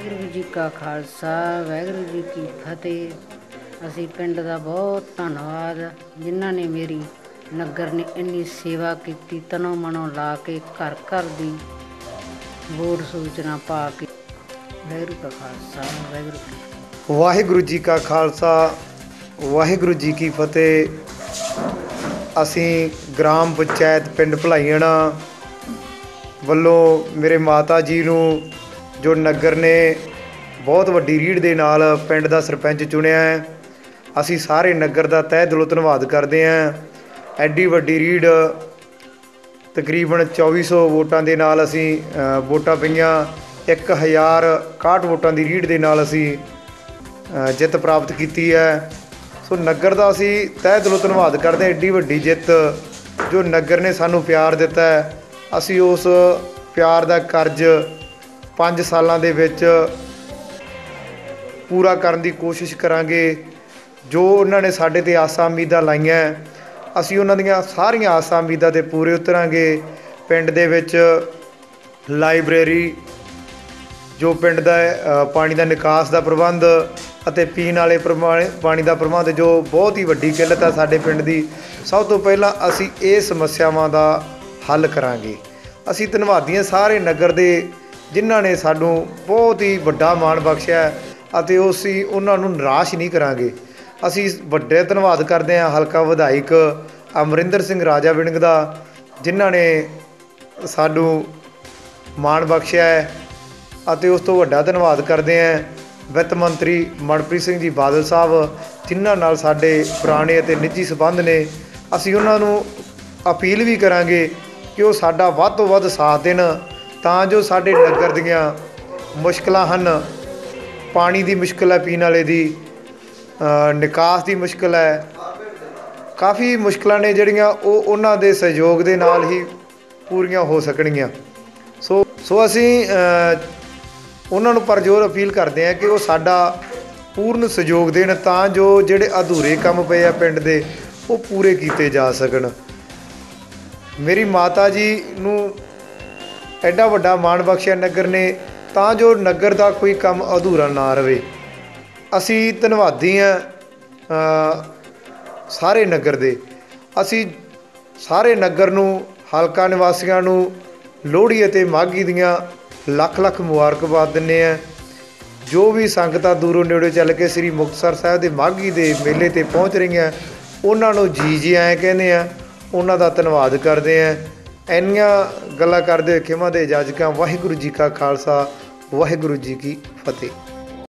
ਵਾਹਿਗੁਰੂ ਜੀ ਕਾ ਖਾਲਸਾ, ਵਾਹਿਗੁਰੂ ਜੀ ਕੀ ਫਤਿਹ। ਅਸੀਂ ਪਿੰਡ ਦਾ ਬਹੁਤ ਧੰਨਵਾਦ। ਜਿਨ੍ਹਾਂ ਨੇ ਮੇਰੀ ਨਗਰ ਨੇ ਇੰਨੀ ਸੇਵਾ ਕੀਤੀ, ਤਨੋਂ ਮਨੋਂ ਲਾ ਕੇ ਘਰ ਘਰ ਦੀ ਬੋਰਡ ਸੂਚਨਾ ਪਾ ਕੇ। ਵਾਹਿਗੁਰੂ ਕਾ ਖਾਲਸਾ, ਵਾਹਿਗੁਰੂ ਕੀ ਵਾਹਿਗੁਰੂ ਜੀ ਕਾ ਖਾਲਸਾ, ਵਾਹਿਗੁਰੂ ਜੀ ਕੀ ਫਤਿਹ। ਅਸੀਂ ਗ੍ਰਾਮ ਪੰਚਾਇਤ ਪਿੰਡ ਭਲਾਈਆਣਾ ਵੱਲੋਂ ਮੇਰੇ ਮਾਤਾ ਜੀ ਨੂੰ ਜੋ ਨਗਰ ਨੇ ਬਹੁਤ ਵੱਡੀ ਰੀੜ ਦੇ ਨਾਲ ਪਿੰਡ ਦਾ ਸਰਪੰਚ ਚੁਣਿਆ ਹੈ। ਅਸੀਂ ਸਾਰੇ ਨਗਰ ਦਾ ਤਹਿ ਦਿਲੋਂ ਧੰਨਵਾਦ ਕਰਦੇ ਹਾਂ। ਐਡੀ ਵੱਡੀ ਰੀੜ ਤਕਰੀਬਨ 2400 ਵੋਟਾਂ ਦੇ ਨਾਲ ਅਸੀਂ ਵੋਟਾਂ ਪਈਆਂ। 1061 ਵੋਟਾਂ ਦੀ ਰੀੜ ਦੇ ਨਾਲ ਅਸੀਂ ਜਿੱਤ ਪ੍ਰਾਪਤ ਕੀਤੀ ਹੈ। ਸੋ ਨਗਰ ਦਾ ਅਸੀਂ ਤਹਿ ਦਿਲੋਂ ਧੰਨਵਾਦ ਕਰਦੇ ਹਾਂ। ਐਡੀ ਵੱਡੀ ਜਿੱਤ ਜੋ ਨਗਰ ਨੇ ਸਾਨੂੰ ਪਿਆਰ ਦਿੱਤਾ ਹੈ। ਅਸੀਂ ਉਸ ਪਿਆਰ ਦਾ ਕਰਜ਼ 5 ਸਾਲਾਂ ਦੇ ਵਿੱਚ ਪੂਰਾ ਕਰਨ ਦੀ ਕੋਸ਼ਿਸ਼ ਕਰਾਂਗੇ। ਜੋ ਉਹਨਾਂ ਨੇ ਸਾਡੇ ਤੇ ਆਸਾਂ ਉਮੀਦਾਂ ਲਾਈਆਂ, ਅਸੀਂ ਉਹਨਾਂ ਦੀਆਂ ਸਾਰੀਆਂ ਆਸਾਂ ਉਮੀਦਾਂ ਤੇ ਪੂਰੇ ਉਤਰਾਂਗੇ। ਪਿੰਡ ਦੇ ਵਿੱਚ ਲਾਇਬ੍ਰੇਰੀ, ਜੋ ਪਿੰਡ ਦਾ ਪਾਣੀ ਦਾ ਨਿਕਾਸ ਦਾ ਪ੍ਰਬੰਧ ਅਤੇ ਪੀਣ ਵਾਲੇ ਪ੍ਰਮਾ- ਪਾਣੀ ਦਾ ਪ੍ਰਬੰਧ, ਜੋ ਬਹੁਤ ਹੀ ਵੱਡੀ ਕਿੱਲਤ ਹੈ ਸਾਡੇ ਪਿੰਡ ਦੀ, ਸਭ ਤੋਂ ਪਹਿਲਾਂ ਅਸੀਂ ਇਹ ਸਮੱਸਿਆਵਾਂ ਦਾ ਹੱਲ ਕਰਾਂਗੇ। ਅਸੀਂ ਧੰਨਵਾਦੀਆਂ ਸਾਰੇ ਨਗਰ ਦੇ ਜਿਨ੍ਹਾਂ ਨੇ ਸਾਨੂੰ ਬਹੁਤ ਹੀ ਵੱਡਾ ਮਾਣ ਬਖਸ਼ਿਆ ਅਤੇ ਅਸੀਂ ਉਹਨਾਂ ਨੂੰ ਨਿਰਾਸ਼ ਨਹੀਂ ਕਰਾਂਗੇ। ਅਸੀਂ ਵੱਡੇ ਧੰਨਵਾਦ ਕਰਦੇ ਹਾਂ ਹਲਕਾ ਵਿਧਾਇਕ ਅਮਰਿੰਦਰ ਸਿੰਘ ਰਾਜਾ ਵਿੰਗ ਦਾ, ਜਿਨ੍ਹਾਂ ਨੇ ਸਾਨੂੰ ਮਾਣ ਬਖਸ਼ਿਆ ਅਤੇ ਉਸ ਤੋਂ ਵੱਡਾ ਧੰਨਵਾਦ ਕਰਦੇ ਹਾਂ ਵਿੱਤ ਮੰਤਰੀ ਮਨਪ੍ਰੀਤ ਸਿੰਘ ਜੀ ਬਾਦਲ ਸਾਹਿਬ, ਜਿਨ੍ਹਾਂ ਨਾਲ ਸਾਡੇ ਪੁਰਾਣੇ ਅਤੇ ਨਿੱਜੀ ਸਬੰਧ ਨੇ। ਅਸੀਂ ਉਹਨਾਂ ਨੂੰ ਅਪੀਲ ਵੀ ਕਰਾਂਗੇ ਕਿ ਉਹ ਸਾਡਾ ਵੱਧ ਤੋਂ ਵੱਧ ਸਾਥ ਦੇਣ ਤਾਂ ਜੋ ਸਾਡੇ ਨਗਰ ਦੀਆਂ ਮੁਸ਼ਕਲਾਂ ਹਨ। ਪਾਣੀ ਦੀ ਮੁਸ਼ਕਲ ਹੈ, ਪੀਣ ਵਾਲੇ ਦੀ ਨਿਕਾਸ ਦੀ ਮੁਸ਼ਕਲ ਹੈ। ਕਾਫੀ ਮੁਸ਼ਕਲਾਂ ਨੇ ਜਿਹੜੀਆਂ ਉਹ ਉਹਨਾਂ ਦੇ ਸਹਿਯੋਗ ਦੇ ਨਾਲ ਹੀ ਪੂਰੀਆਂ ਹੋ ਸਕਣਗੀਆਂ। ਸੋ ਸੋ ਅਸੀਂ ਉਹਨਾਂ ਨੂੰ ਪਰਜੋਰ ਅਪੀਲ ਕਰਦੇ ਹਾਂ ਕਿ ਉਹ ਸਾਡਾ ਪੂਰਨ ਸਹਿਯੋਗ ਦੇਣ ਤਾਂ ਜੋ ਜਿਹੜੇ ਅਧੂਰੇ ਕੰਮ ਪਏ ਆ ਪਿੰਡ ਦੇ, ਉਹ ਪੂਰੇ ਕੀਤੇ ਜਾ ਸਕਣ। ਮੇਰੀ ਮਾਤਾ ਜੀ ਨੂੰ ਐਡਾ ਵੱਡਾ ਮਾਣ ਬਖਸ਼ਿਆ ਨਗਰ ਨੇ, ਤਾਂ ਜੋ ਨਗਰ ਦਾ ਕੋਈ ਕੰਮ ਅਧੂਰਾ ਨਾ ਰਵੇ। ਅਸੀਂ ਧੰਨਵਾਦੀ ਹਾਂ ਸਾਰੇ ਨਗਰ ਦੇ। ਅਸੀਂ ਸਾਰੇ ਨਗਰ ਨੂੰ, ਹਲਕਾ ਨਿਵਾਸੀਆਂ ਨੂੰ, ਲੋਹੜੀ ਅਤੇ ਮਾਘੀ ਦੀਆਂ ਲੱਖ ਲੱਖ ਮੁਬਾਰਕਬਾਦ ਦਿੰਦੇ ਆ ਜੋ ਵੀ ਸੰਗਤਾਂ ਦੂਰੋਂ ਨੇੜੇ ਚੱਲ ਕੇ ਸ੍ਰੀ ਮੁਕਤਸਰ ਸਾਹਿਬ ਦੇ ਮਾਘੀ ਦੇ ਮੇਲੇ ਤੇ ਪਹੁੰਚ ਰਹੀਆਂ, ਉਹਨਾਂ ਨੂੰ ਜੀ ਜੀ ਆਏ ਕਹਿੰਦੇ ਆ ਉਹਨਾਂ ਦਾ ਧੰਨਵਾਦ ਕਰਦੇ ਆ ਇੰਨੀਆਂ ਗੱਲਾਂ ਕਰਦੇ ਹੋਏ ਖਿਮਾ ਦੇ ਜਾਜਕਾਂ, ਵਾਹਿਗੁਰੂ ਜੀ ਕਾ ਖਾਲਸਾ, ਵਾਹਿਗੁਰੂ ਜੀ ਕੀ ਫਤਿਹ।